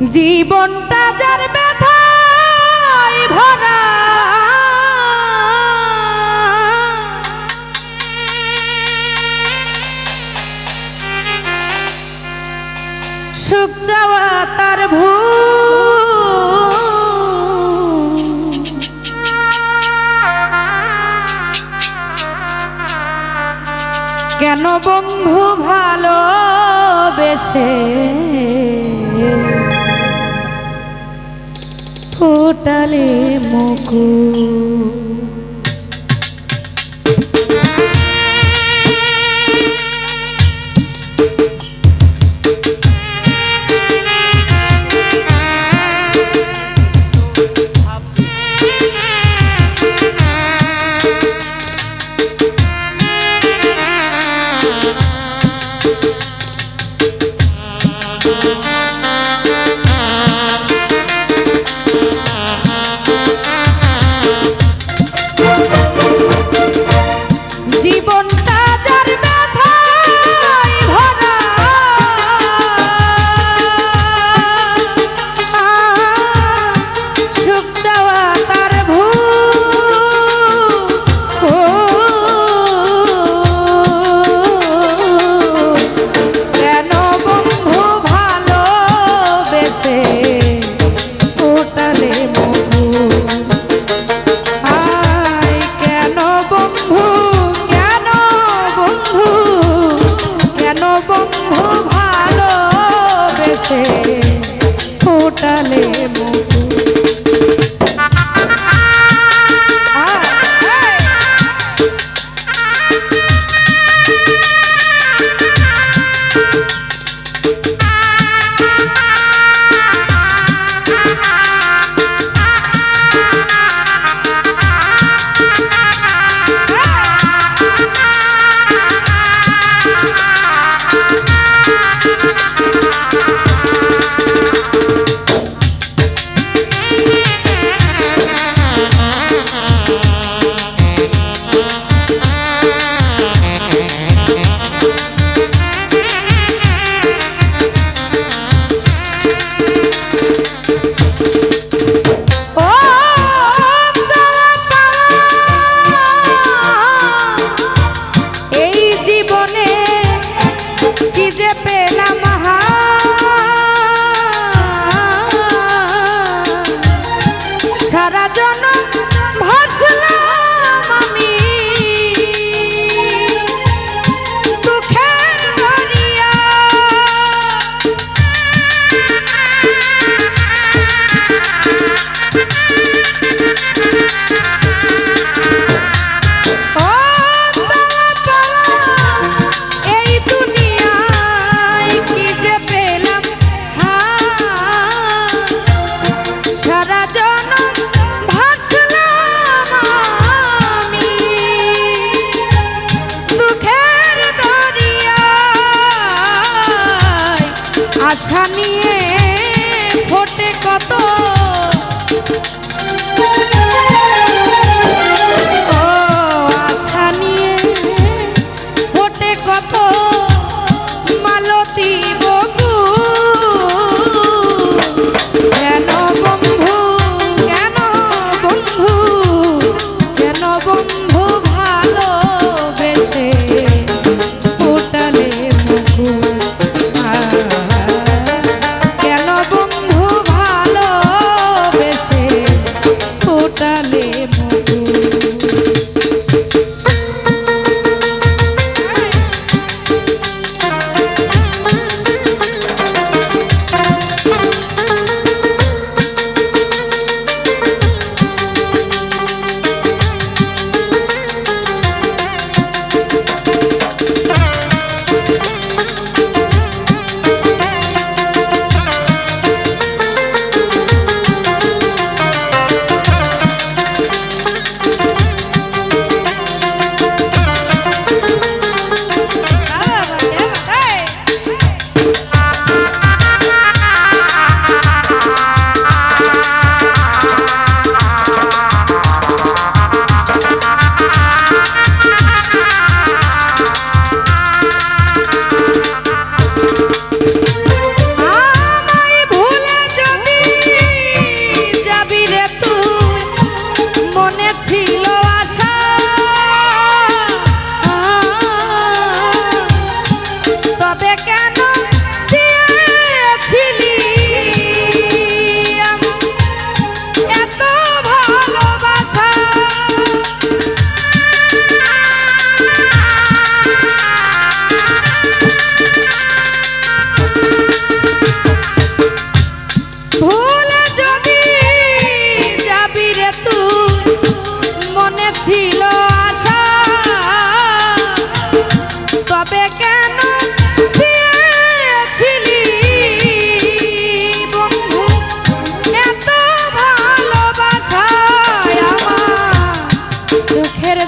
জীবনটা যার ব্যথায় ভরা। সুখ চাওয়া তার কেন বন্ধু ভালো বেশে పుట్టలేముకు. Dale. Hasta mi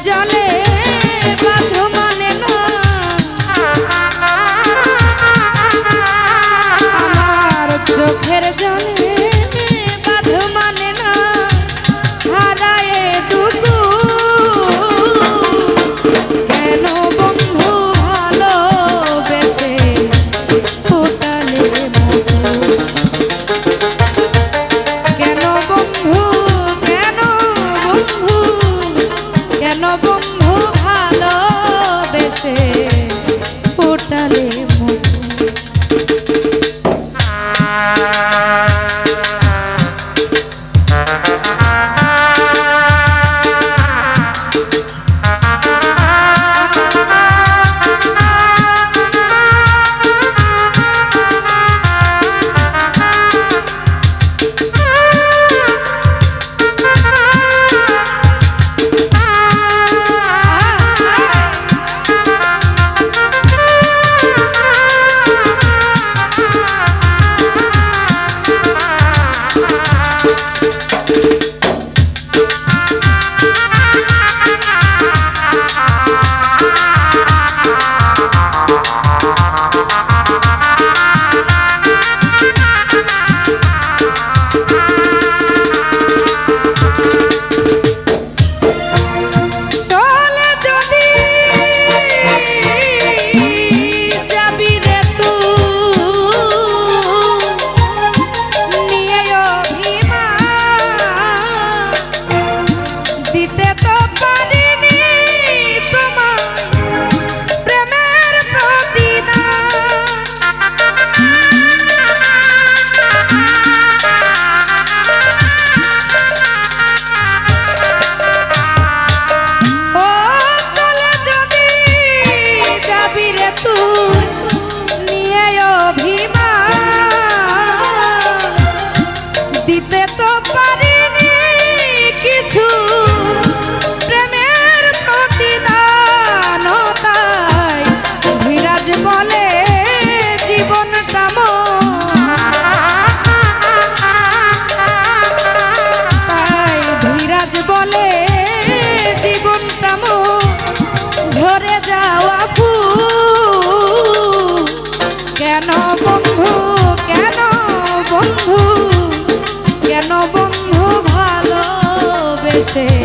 জলে ti te noche.